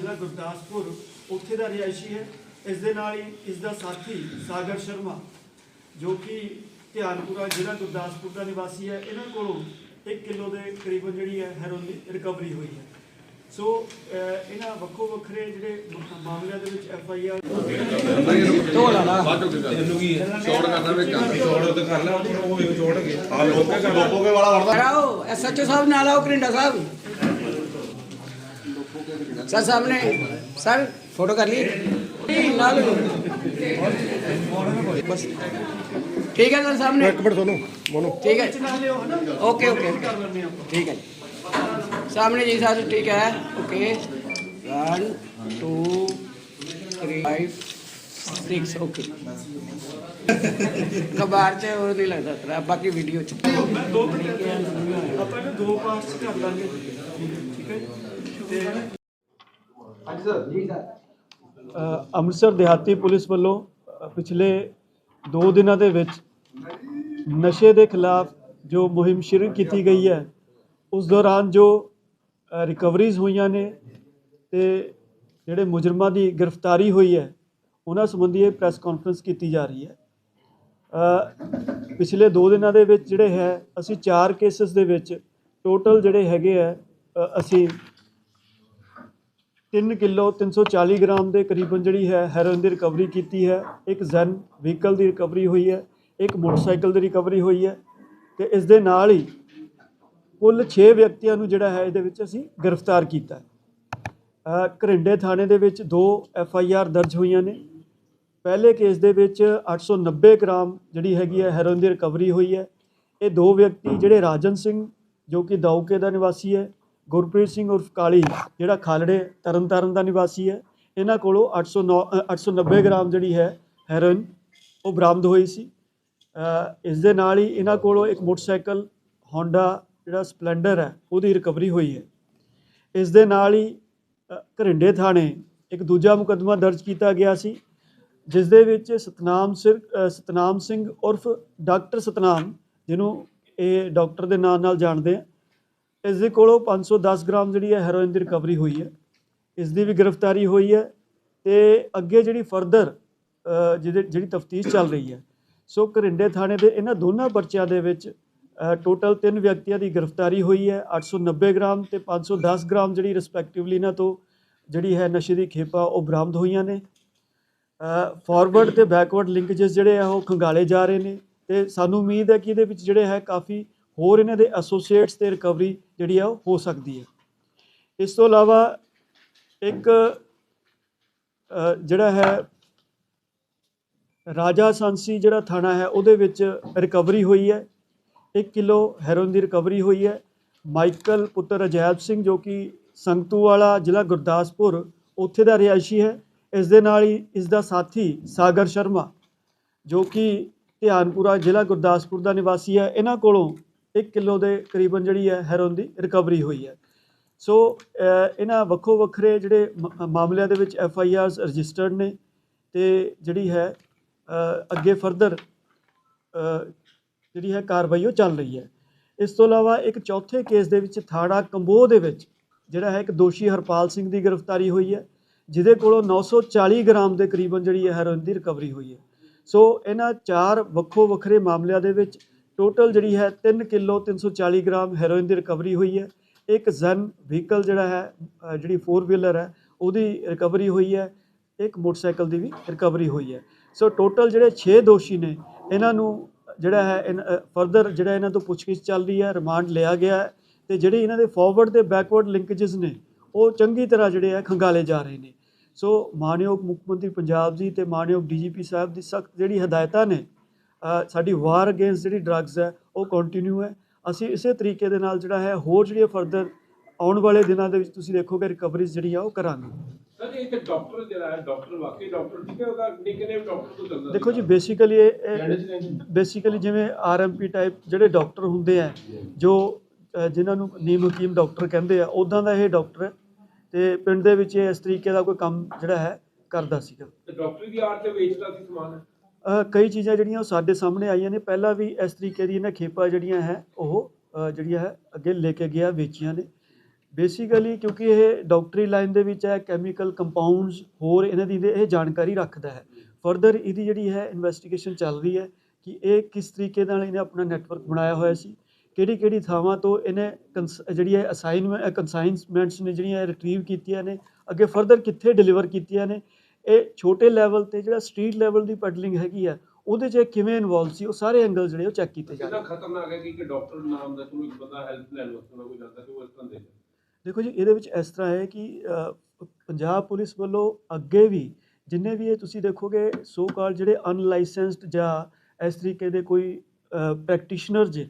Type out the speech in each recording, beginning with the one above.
ਜ਼ਿਲ੍ਹਾ ਗੁਰਦਾਸਪੁਰ ਉੱਥੇ ਦਾ ਰਿਹਾਇਸ਼ੀ ਹੈ। ਇਸ ਦੇ ਨਾਲ ਹੀ ਇਸ ਦਾ ਸਾਥੀ ਸਾਗਰ ਸ਼ਰਮਾ ਜੋ ਕਿ ਧਿਆਨਪੁਰਾ ਜ਼ਿਲ੍ਹਾ ਗੁਰਦਾਸਪੁਰ ਦਾ ਨਿਵਾਸੀ ਹੈ। ਇਹਨਾਂ ਕੋਲੋਂ 1 ਕਿਲੋ ਦੇ ਕਰੀਬਨ ਜਿਹੜੀ ਹੈ ਹੈਰੋਇਨ ਰਿਕਵਰੀ ਹੋਈ ਹੈ। ਸੋ ਇਹਨਾਂ ਵੱਖੋ ਵੱਖਰੇ ਜਿਹੜੇ ਮਾਮਲਿਆਂ ਦੇ ਵਿੱਚ ਐਫ ਆਈ ਆਰ ਢੋਲਾ ਲਾ ਤੈਨੂੰ ਕੀ ਕਰ ਲੈ ਉਹ ਚੋੜ ਕੇ ਆ ਲੋਕੇ ਕਰ ਲੋਕੇ ਵਾਲਾ ਵੜਦਾ। ਐਸ ਐਚ ਓ ਸਾਹਿਬ ਨਾਲ ਆਓ ਕਰਿੰਡਾ ਸਾਹਿਬ। सर साहब ने सर फ़ोटो कर ली बस। ठीक है सर साहब ने ठीक है। ओके ओके ठीक है। सामने जी सर ठीक है। Okay. One two three five six okay. कबार से और नहीं लग सकता बाकी वीडियो दो, पास ठीक है? ਪਾਰਟਸ ਕਰ ਲਾਂਗੇ ਠੀਕ ਹੈ ਅੰਮ੍ਰਿਤਸਰ ਦਿਹਾਤੀ ਪੁਲਿਸ ਵੱਲੋਂ ਪਿਛਲੇ 2 ਦਿਨਾਂ ਦੇ ਵਿੱਚ ਨਸ਼ੇ ਦੇ ਖਿਲਾਫ ਜੋ ਮੁਹਿੰਮ ਸ਼ੁਰੂ ਕੀਤੀ ਗਈ ਹੈ, ਉਸ ਦੌਰਾਨ ਜੋ ਰਿਕਵਰੀਜ਼ ਹੋਈਆਂ ਨੇ ਤੇ ਜਿਹੜੇ ਮੁਜਰਮਾਂ ਦੀ ਗ੍ਰਿਫਤਾਰੀ ਹੋਈ ਹੈ, ਉਹਨਾਂ ਸੰਬੰਧੀ ਇਹ ਪ੍ਰੈਸ ਕਾਨਫਰੰਸ ਕੀਤੀ ਜਾ ਰਹੀ ਹੈ। ਪਿਛਲੇ 2 ਦਿਨਾਂ ਦੇ ਵਿੱਚ ਜਿਹੜੇ ਹੈ, ਅਸੀਂ 4 ਕੇਸਸ ਦੇ ਵਿੱਚ ਟੋਟਲ ਜਿਹੜੇ ਹੈਗੇ ਆ ਅਸੀਂ 3 ਕਿਲੋ 340 ਗ੍ਰਾਮ ਦੇ ਕਰੀਬਨ ਜਿਹੜੀ ਹੈ ਹੈਰੋਇਨ ਦੀ ਰਿਕਵਰੀ ਕੀਤੀ ਹੈ। ਇੱਕ ਜ਼ੈਨ ਵਹੀਕਲ ਦੀ ਰਿਕਵਰੀ ਹੋਈ ਹੈ ਇੱਕ ਮੋਟਰਸਾਈਕਲ ਦੀ ਰਿਕਵਰੀ ਹੋਈ ਹੈ ਤੇ ਇਸ ਦੇ ਨਾਲ ਹੀ ਕੁੱਲ 6 ਵਿਅਕਤੀਆਂ ਨੂੰ ਜਿਹੜਾ ਹੈ ਇਹਦੇ ਵਿੱਚ ਅਸੀਂ ਗ੍ਰਿਫਤਾਰ ਕੀਤਾ ਹੈ। ਅ, ਘਰਿੰਡੇ ਥਾਣੇ ਦੇ ਵਿੱਚ ਦੋ ਐਫ ਆਈ ਆਰ ਦਰਜ ਹੋਈਆਂ ਨੇ। ਪਹਿਲੇ ਕੇਸ ਦੇ ਵਿੱਚ 890 ਗ੍ਰਾਮ ਜਿਹੜੀ ਹੈਗੀ ਹੈ ਹੈਰੋਇਨ ਦੀ ਰਿਕਵਰੀ ਹੋਈ ਹੈ। ਇਹ ਦੋ ਵਿਅਕਤੀ ਜਿਹੜੇ ਰਾਜਨ ਸਿੰਘ ਜੋ ਕਿ ਦੌਕੇ ਦਾ ਨਿਵਾਸੀ ਹੈ ਗੁਰਪ੍ਰੀਤ ਸਿੰਘ ਉਰਫ ਕਾਲੀ ਜਿਹੜਾ ਖਾਲੜੇ ਤਰਨਤਾਰਨ ਦਾ ਨਿਵਾਸੀ ਹੈ। ਇਹਨਾਂ ਕੋਲੋਂ 809 ਅ, 890 ਗ੍ਰਾਮ ਜਿਹੜੀ ਹੈ ਹੈਰੋਇਨ ਉਹ ਬਰਾਮਦ ਹੋਈ ਸੀ। ਇਸ ਦੇ ਨਾਲ ਹੀ ਇਹਨਾਂ ਕੋਲੋਂ ਇੱਕ ਮੋਟਰਸਾਈਕਲ ਹੋਂਡਾ ਜਿਹੜਾ ਸਪਲੈਂਡਰ ਹੈ ਉਹਦੀ ਰਿਕਵਰੀ ਹੋਈ ਹੈ। ਇਸ ਦੇ ਨਾਲ ਹੀ ਘਰਿੰਡੇ ਥਾਣੇ ਇੱਕ ਦੂਜਾ ਮੁਕੱਦਮਾ ਦਰਜ ਕੀਤਾ ਗਿਆ ਸੀ ਜਿਸ ਦੇ ਵਿੱਚ ਸਤਨਾਮ ਸਿੰਘ ਸਤਨਾਮ ਸਿੰਘ ਉਰਫ ਡਾਕਟਰ ਸਤਨਾਮ ਜਿਹਨੂੰ ਇਹ ਡਾਕਟਰ ਦੇ ਨਾਂ ਨਾਲ ਜਾਣਦੇ ਆ ਇਸ ਦੇ ਕੋਲੋਂ 510 ਗ੍ਰਾਮ ਜਿਹੜੀ ਹੈ ਹੈਰੋਇਨ ਦੀ ਰਿਕਵਰੀ ਹੋਈ ਹੈ। ਇਸ ਦੀ ਵੀ ਗ੍ਰਿਫਤਾਰੀ ਹੋਈ ਹੈ ਤੇ ਅੱਗੇ ਜਿਹੜੀ ਫਰਦਰ ਜਿਹਦੇ, ਜਿਹੜੀ ਤਫਤੀਸ਼ ਚੱਲ ਰਹੀ ਹੈ। ਸੋ ਘਰਿੰਡੇ ਥਾਣੇ ਦੇ ਇਹਨਾਂ ਦੋਨਾਂ ਪਰਚਿਆਂ ਦੇ ਵਿੱਚ ਟੋਟਲ ਤਿੰਨ ਵਿਅਕਤੀਆਂ ਦੀ ਗ੍ਰਿਫਤਾਰੀ ਹੋਈ ਹੈ 890 ਗ੍ਰਾਮ ਤੇ 510 ਗ੍ਰਾਮ ਜਿਹੜੀ ਰਿਸਪੈਕਟਿਵਲੀ ਇਹਨਾਂ ਤੋਂ ਜਿਹੜੀ ਹੈ ਨਸ਼ੇ ਦੀ ਖੇਪਾ ਉਹ ਬਰਾਮਦ ਹੋਈਆਂ ਨੇ। ਫਾਰਵਰਡ ਤੇ ਬੈਕਵਰਡ ਲਿੰਕੇजेस ਜਿਹੜੇ ਆ ਉਹ ਖੰਗਾਲੇ ਜਾ ਰਹੇ ਨੇ ਤੇ ਸਾਨੂੰ ਉਮੀਦ ਹੈ ਕਿ ਇਹਦੇ ਵਿੱਚ ਜਿਹੜੇ ਹੈ ਕਾਫੀ ਹੋਰ ਇਹਨਾਂ ਦੇ ਐਸੋਸੀਏਟਸ ਤੇ ਰਿਕਵਰੀ ਜਿਹੜੀ ਆ ਉਹ ਹੋ ਸਕਦੀ ਹੈ ਇਸ ਤੋਂ ਇਲਾਵਾ ਇੱਕ ਜਿਹੜਾ ਹੈ ਰਾਜਾ ਸਾਂਸੀ ਜਿਹੜਾ ਥਾਣਾ ਹੈ ਉਹਦੇ ਵਿੱਚ ਰਿਕਵਰੀ ਹੋਈ ਹੈ। 1 ਕਿਲੋ ਹੈਰੋਇਨ ਦੀ ਰਿਕਵਰੀ ਹੋਈ ਹੈ। ਮਾਈਕਲ ਪੁੱਤਰ ਅਜੈਬ ਸਿੰਘ ਜੋ ਕਿ ਸੰਗਤੂ ਵਾਲਾ ਜ਼ਿਲ੍ਹਾ ਗੁਰਦਾਸਪੁਰ ਉੱਥੇ ਦਾ ਰਿਹਾਇਸ਼ੀ ਹੈ। ਇਸ ਦੇ ਨਾਲ ਹੀ ਇਸ ਦਾ ਸਾਥੀ ਸਾਗਰ ਸ਼ਰਮਾ ਜੋ ਕਿ ਧਿਆਨਪੁਰਾ ਜ਼ਿਲ੍ਹਾ ਗੁਰਦਾਸਪੁਰ ਦਾ ਨਿਵਾਸੀ ਹੈ। ਇਹਨਾਂ ਕੋਲੋਂ 1 ਕਿਲੋ ਦੇ ਕਰੀਬਨ ਜਿਹੜੀ ਹੈ ਹੈਰੋਇਨ ਦੀ ਰਿਕਵਰੀ ਹੋਈ ਹੈ। ਸੋ ਇਹਨਾਂ ਵੱਖੋ ਵੱਖਰੇ ਜਿਹੜੇ ਮ- ਮਾਮਲਿਆਂ ਦੇ ਵਿੱਚ ਐਫ ਆਈ ਆਰਸ ਰਜਿਸਟਰਡ ਨੇ ਤੇ ਜਿਹੜੀ ਹੈ ਅੱਗੇ ਫਰਦਰ ਜਿਹੜੀ ਹੈ ਕਾਰਵਾਈ ਉਹ ਚੱਲ ਰਹੀ ਹੈ। ਇਸ ਤੋਂ ਇਲਾਵਾ ਇੱਕ ਚੌਥੇ ਕੇਸ ਦੇ ਵਿੱਚ ਥਾਣਾ ਕੰਬੋਹ ਦੇ ਵਿੱਚ ਜਿਹੜਾ ਹੈ ਇੱਕ ਦੋਸ਼ੀ ਹਰਪਾਲ ਸਿੰਘ ਦੀ ਗ੍ਰਿਫਤਾਰੀ ਹੋਈ ਹੈ, ਜਿਹਦੇ ਕੋਲੋਂ 940 ਗ੍ਰਾਮ ਦੇ ਕਰੀਬਨ ਜਿਹੜੀ ਹੈ ਹੈਰੋਇਨ ਦੀ ਰਿਕਵਰੀ ਹੋਈ ਹੈ। ਸੋ, ਇਹਨਾਂ ਚਾਰ ਵੱਖੋ ਵੱਖਰੇ ਮਾਮਲਿਆਂ ਦੇ ਵਿੱਚ ਟੋਟਲ ਜਿਹੜੀ ਹੈ 3 ਕਿਲੋ 340 ਗ੍ਰਾਮ ਹੈਰੋਇਨ ਦੀ ਰਿਕਵਰੀ ਹੋਈ ਹੈ। ਇੱਕ ਜ਼ਨ ਵਹੀਕਲ ਜਿਹੜਾ ਹੈ ਜਿਹੜੀ 4 ਵੀਲਰ ਹੈ, ਉਹਦੀ ਰਿਕਵਰੀ ਹੋਈ ਹੈ। ਇੱਕ ਮੋਟਰਸਾਈਕਲ ਦੀ ਵੀ ਰਿਕਵਰੀ ਹੋਈ ਹੈ। ਸੋ ਟੋਟਲ ਜਿਹੜੇ 6 ਦੋਸ਼ੀ ਨੇ, ਇਹਨਾਂ ਨੂੰ ਜਿਹੜਾ ਹੈ ਫਰਦਰ ਜਿਹੜਾ ਇਹਨਾਂ ਤੋਂ ਪੁੱਛਗਿੱਛ ਚੱਲ ਰਹੀ ਹੈ ਰਿਮਾਂਡ ਲਿਆ ਗਿਆ ਹੈ ਤੇ ਜਿਹੜੇ ਇਹਨਾਂ ਦੇ ਫਾਰਵਰਡ ਤੇ ਬੈਕਵਰਡ ਲਿੰਕੇजेस ਨੇ, ਉਹ ਚੰਗੀ ਤਰ੍ਹਾਂ ਜਿਹੜੇ ਆ ਖੰਗਾਲੇ ਜਾ ਰਹੇ ਨੇ। ਸੋ ਮਾਨਯੋਗ ਮੁੱਖ ਮੰਤਰੀ ਪੰਜਾਬ ਜੀ ਤੇ ਮਾਨਯੋਗ ਡੀਜੀਪੀ ਸਾਹਿਬ ਦੀ ਸਖਤ ਜਿਹੜੀ ਹਦਾਇਤਾਂ ਨੇ ਸਾਡੀ ਵਾਰ ਅਗੇਂਸਟ ਜਿਹੜੀ ਡਰੱਗਸ ਹੈ ਉਹ ਕੰਟੀਨਿਊ ਹੈ। ਅਸੀਂ ਇਸੇ ਤਰੀਕੇ ਦੇ ਨਾਲ ਜਿਹੜਾ ਹੈ ਹੋਰ ਜਿਹੜੀ ਫਰਦਰ ਆਉਣ ਵਾਲੇ ਦਿਨਾਂ ਦੇ ਵਿੱਚ ਤੁਸੀਂ ਦੇਖੋਗੇ ਰਿਕਵਰੀਜ਼ ਜਿਹੜੀ ਆ ਉਹ ਕਰਾਂਗੇ। ਸਰ ਇੱਕ ਡਾਕਟਰ ਜਿਹੜਾ ਹੈ ਡਾਕਟਰ ਵਾਕਈ ਡਾਕਟਰ ਠੀਕ ਹੈ ਉਹਦਾ ਨਿਕਨੇਮ ਡਾਕਟਰ ਤੋਂ ਚੱਲਦਾ ਦੇਖੋ ਜੀ ਬੇਸਿਕਲੀ ਇਹ ਬੇਸਿਕਲੀ ਜਿਵੇਂ ਆਰਐਮਪੀ ਟਾਈਪ ਜਿਹੜੇ ਡਾਕਟਰ ਹੁੰਦੇ ਆ ਜੋ ਜਿਨ੍ਹਾਂ ਨੂੰ ਨੀਮ ਹਕੀਮ ਡਾਕਟਰ ਕਹਿੰਦੇ ਆ ਉਦਾਂ ਦਾ ਇਹ ਡਾਕਟਰ ਹੈ। ਤੇ ਪਿੰਡ ਦੇ ਵਿੱਚ ਇਹ ਇਸ ਤਰੀਕੇ ਦਾ ਕੋਈ ਕੰਮ ਜਿਹੜਾ ਹੈ ਕਰਦਾ ਸੀਗਾ। ਤੇ ਡਾਕਟਰੀ ਦੀ ਆੜ ਤੇ ਵੇਚਦਾ ਸੀ ਸਮਾਨ। ਕਈ ਚੀਜ਼ਾਂ ਜਿਹੜੀਆਂ ਉਹ ਸਾਡੇ ਸਾਹਮਣੇ ਆਈਆਂ ਨੇ। ਪਹਿਲਾਂ ਵੀ ਇਸ ਤਰੀਕੇ ਦੀ ਇਹਨਾਂ ਖੇਪਾਂ ਜਿਹੜੀਆਂ ਹੈ, ਉਹ ਜਿਹੜੀਆਂ ਹੈ, ਅੱਗੇ ਲੈ ਕੇ ਗਿਆ, ਵੇਚੀਆਂ ਨੇ। ਬੇਸਿਕਲੀ ਕਿਉਂਕਿ ਇਹ ਡਾਕਟਰੀ ਲਾਈਨ ਦੇ ਵਿੱਚ ਹੈ ਕੈਮੀਕਲ ਕੰਪਾਊਂਡਸ ਹੋਰ ਇਹਨਾਂ ਦੀ ਇਹ ਜਾਣਕਾਰੀ ਰੱਖਦਾ ਹੈ। ਫਰਦਰ ਇਹਦੀ ਜਿਹੜੀ ਹੈ ਇਨਵੈਸਟੀਗੇਸ਼ਨ ਚੱਲ ਰਹੀ ਹੈ ਕਿ ਇਹ ਕਿਸ ਤਰੀਕੇ ਨਾਲ ਇਹਨੇ ਆਪਣਾ ਨੈਟਵਰਕ ਬਣਾਇਆ ਹੋਇਆ ਸੀ, ਕਿਹੜੀ ਕਿਹੜੀ ਥਾਵਾਂ ਤੋਂ ਇਹਨੇ ਕੰਸ- ਜਿਹੜੀ ਹੈ ਅਸਾਈਨਮੈਂਟ ਕੰਸਾਈਨਮੈਂਟਸ ਨੇ ਜਿਹੜੀਆਂ ਰਿਟਰੀਵ ਕੀਤੀਆਂ ਨੇ, ਅੱਗੇ ਫਰਦਰ ਕਿੱਥੇ ਡਿਲੀਵਰ ਕੀਤੀਆਂ ਨੇ ਇਹ ਛੋਟੇ ਲੈਵਲ ਤੇ ਜਿਹੜਾ ਸਟਰੀਟ ਲੈਵਲ ਦੀ ਪੈਡਲਿੰਗ ਹੈਗੀ ਆ ਉਹਦੇ 'ਚ ਇਹ ਕਿਵੇਂ ਇਨਵੋਲਵ ਸੀ? ਉਹ ਸਾਰੇ ਐਂਗਲ ਜਿਹੜੇ ਉਹ ਚੈੱਕ ਕੀਤੇ ਜਾ ਕਿੰਨਾ ਖਤਰਨਾਕ ਹੈ ਕਿ ਇੱਕ ਡਾਕਟਰ ਨਾਮ ਦਾ ਕੋਈ ਬੰਦਾ ਹੈਲਪ ਲੈਣ ਵਾਸਤੇ ਕੋਈ ਜਾਂਦਾ ਤੇ ਉਹ ਇਸ ਤਰ੍ਹਾਂ ਦੇ ਦੇਖੋ ਜੀ ਇਹਦੇ ਵਿੱਚ ਇਸ ਤਰ੍ਹਾਂ ਹੈ ਕਿ ਪੰਜਾਬ ਪੁਲਿਸ ਵੱਲੋਂ ਅੱਗੇ ਵੀ ਜਿੰਨੇ ਵੀ ਇਹ ਤੁਸੀਂ ਦੇਖੋਗੇ ਸੋ ਕਾਲ ਜਿਹੜੇ ਅਨਲਾਇਸੈਂਸਡ ਜਾਂ ਇਸ ਤਰੀਕੇ ਦੇ ਕੋਈ ਪ੍ਰੈਕਟੀਸ਼ਨਰ ਜੇ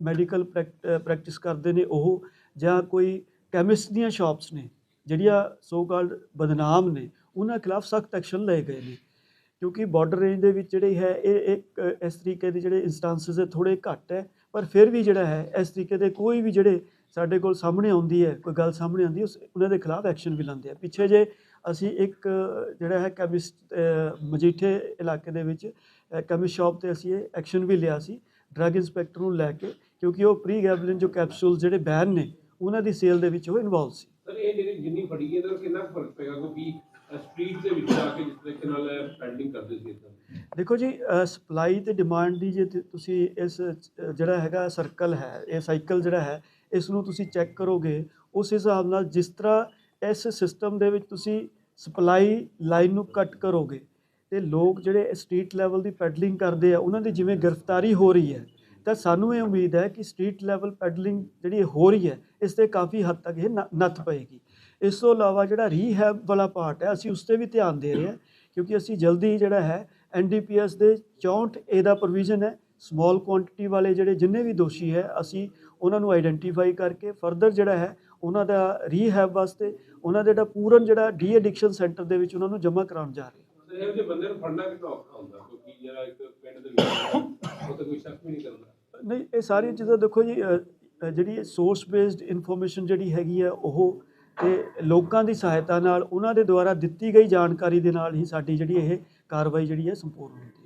ਮੈਡੀਕਲ ਪ੍ਰੈਕਟਿਸ ਕਰਦੇ ਨੇ ਉਹ ਜਾਂ ਕੋਈ ਕੈਮਿਸਟ ਦੀਆਂ ਸ਼ਾਪਸ ਨੇ ਜਿਹੜੀਆਂ ਸੋ ਕਾਲਡ ਬਦਨਾਮ ਨੇ ਉਹਨਾਂ ਖਿਲਾਫ ਸਖਤ ਐਕਸ਼ਨ ਲਏ ਗਏ ਨੇ। ਕਿਉਂਕਿ ਬਾਰਡਰ ਰੇਂਜ ਦੇ ਵਿੱਚ ਜਿਹੜੇ ਹੈ, ਇਹ ਇੱਕ, ਇਸ ਤਰੀਕੇ ਦੇ ਜਿਹੜੇ ਇੰਸਟੈਂਸਸ ਹੈ ਥੋੜੇ ਘੱਟ ਹੈ, ਪਰ ਫਿਰ ਵੀ ਜਿਹੜਾ ਹੈ, ਇਸ ਤਰੀਕੇ ਦੇ ਕੋਈ ਵੀ ਜਿਹੜੇ ਸਾਡੇ ਕੋਲ ਸਾਹਮਣੇ ਆਉਂਦੀ ਹੈ, ਕੋਈ ਗੱਲ ਸਾਹਮਣੇ ਆਉਂਦੀ ਉਸ, ਉਹਨਾਂ ਦੇ ਖਿਲਾਫ ਐਕਸ਼ਨ ਵੀ ਲੈਂਦੇ ਆ। ਪਿੱਛੇ ਜੇ ਅਸੀਂ ਇੱਕ ਜਿਹੜਾ ਹੈ ਕੈਮਿਸਟ ਮਜੀਠੇ ਇਲਾਕੇ ਦੇ ਵਿੱਚ ਕੈਮਿਸਟ ਸ਼ਾਪ ਤੇ ਅਸੀਂ ਇਹ ਐਕਸ਼ਨ ਵੀ ਲਿਆ ਸੀ ਡਰੱਗ ਇੰਸਪੈਕਟਰ ਨੂੰ ਲੈ ਕੇ, ਕਿਉਂਕਿ ਉਹ ਪ੍ਰੀ ਗੈਬਲਿਨ ਜੋ ਕੈਪਸੂਲ ਜਿਹੜੇ ਬੈਨ ਨੇ, ਉਹਨਾਂ ਦੀ ਸੇਲ ਦੇ ਵਿੱਚ ਉਹ ਇਨਵੋਲਵ ਸੀ। ਸਰ, ਇਹ ਜਿਹੜੀ ਜਿੰਨੀ ਫੜੀ ਹੈ, ਇਹਦੇ ਕਿੰਨਾ ਫ਼ਰਕ ਪਏਗਾ? ਕਿਉਂਕਿ ਸਟਰੀਟ ਦੇ ਵਿੱਚ ਜਾ ਕੇ ਜਿਸ ਤਰੀਕੇ ਨਾਲ ਪੈਂਡਿੰਗ ਕਰਦੇ ਸੀ ਇਦਾਂ ਦੇਖੋ ਜੀ ਸਪਲਾਈ ਤੇ ਡਿਮਾਂਡ ਦੀ ਜੇ ਤੁਸੀਂ ਇਸ ਜਿਹੜਾ ਹੈਗਾ ਸਰਕਲ ਹੈ, ਇਹ ਸਾਈਕਲ ਜਿਹੜਾ ਹੈ, ਇਸ ਨੂੰ ਤੁਸੀਂ ਚੈੱਕ ਕਰੋਗੇ, ਉਸ ਹਿਸਾਬ ਨਾਲ ਜਿਸ ਤਰ੍ਹਾਂ ਇਸ ਸਿਸਟਮ ਦੇ ਵਿੱਚ ਤੁਸੀਂ ਸਪਲਾਈ ਲਾਈਨ ਨੂੰ ਕੱਟ ਕਰੋਗੇ, ਤੇ ਲੋਕ ਜਿਹੜੇ ਸਟਰੀਟ ਲੈਵਲ ਦੀ ਪੈਡਲਿੰਗ ਕਰਦੇ ਆ, ਉਹਨਾਂ ਦੀ ਜਿਵੇਂ ਗ੍ਰਿਫਤਾਰੀ ਹੋ ਰਹੀ ਹੈ, ਤਾਂ ਸਾਨੂੰ ਇਹ ਉਮੀਦ ਹੈ ਕਿ ਸਟਰੀਟ ਲੈਵਲ ਪੈਡਲਿੰਗ ਜਿਹੜੀ ਇਹ ਹੋ ਰਹੀ ਹੈ, ਇਸ ਤੇ ਕਾਫੀ ਹੱਦ ਤੱਕ ਇਹ ਨ- ਨੱਥ ਪਏਗੀ। ਇਸ ਤੋਂ ਇਲਾਵਾ ਜਿਹੜਾ ਰੀਹੈਬ ਵਾਲਾ ਪਾਰਟ ਹੈ ਅਸੀਂ ਉਸ ਤੇ ਵੀ ਧਿਆਨ ਦੇ ਰਹੇ ਹਾਂ ਕਿਉਂਕਿ ਅਸੀਂ ਜਲਦੀ ਜਿਹੜਾ ਹੈ ਐਨਡੀਪੀਐਸ ਦੇ 64 ਏ ਦਾ ਪ੍ਰੋਵੀਜ਼ਨ ਹੈ। ਸਮਾਲ ਕੁਆਂਟੀਟੀ ਵਾਲੇ ਜਿਹੜੇ ਜਿੰਨੇ ਵੀ ਦੋਸ਼ੀ ਹੈ ਅਸੀਂ ਉਹਨਾਂ ਨੂੰ ਆਈਡੈਂਟੀਫਾਈ ਕਰਕੇ ਫਰਦਰ ਜਿਹੜਾ ਹੈ ਉਹਨਾਂ ਦਾ ਰੀਹੈਬ ਵਾਸਤੇ ਉਹਨਾਂ ਦਾ ਜਿਹੜਾ ਪੂਰਨ ਜਿਹੜਾ ਡੀ ਐਡਿਕਸ਼ਨ ਸੈਂਟਰ ਦੇ ਵਿੱਚ ਉਹਨਾਂ ਨੂੰ ਜਮ੍ਹਾਂ ਕਰਾਉਣ ਜਾ ਰਹੇ ਹਾਂ। ਸਰ ਇਹੋ ਜਿਹੇ ਬੰਦੇ ਨੂੰ ਫੜਨਾ ਕਿੰਨਾ ਔਖਾ ਹੁੰਦਾ? ਕਿਉਂਕਿ ਜਿਹੜਾ ਇੱਕ ਪਿੰਡ ਦੇ ਵਿੱਚ ਉਹ ਤਾਂ ਕੋਈ ਸ਼ੱਕ ਵੀ ਨਹੀਂ ਕਰਦਾ। ਨਹੀਂ ਇਹ ਸਾਰੀਆਂ ਚੀਜ਼ਾਂ ਦੇਖੋ ਜੀ ਜਿਹੜੀ ਸੋਰਸ ਬੇਸਡ ਇਨਫੋਰਮੇਸ਼ਨ ਜਿਹੜੀ ਹੈਗੀ ਹੈ ਉਹ ਤੇ ਲੋਕਾਂ ਦੀ ਸਹਾਇਤਾ ਨਾਲ ਉਹਨਾਂ ਦੇ ਦੁਆਰਾ ਦਿੱਤੀ ਗਈ ਜਾਣਕਾਰੀ ਦੇ ਨਾਲ ਹੀ ਸਾਡੀ ਜਿਹੜੀ ਇਹ ਕਾਰਵਾਈ ਜਿਹੜੀ ਹੈ ਸੰਪੂਰਨ ਹੁੰਦੀ ਹੈ।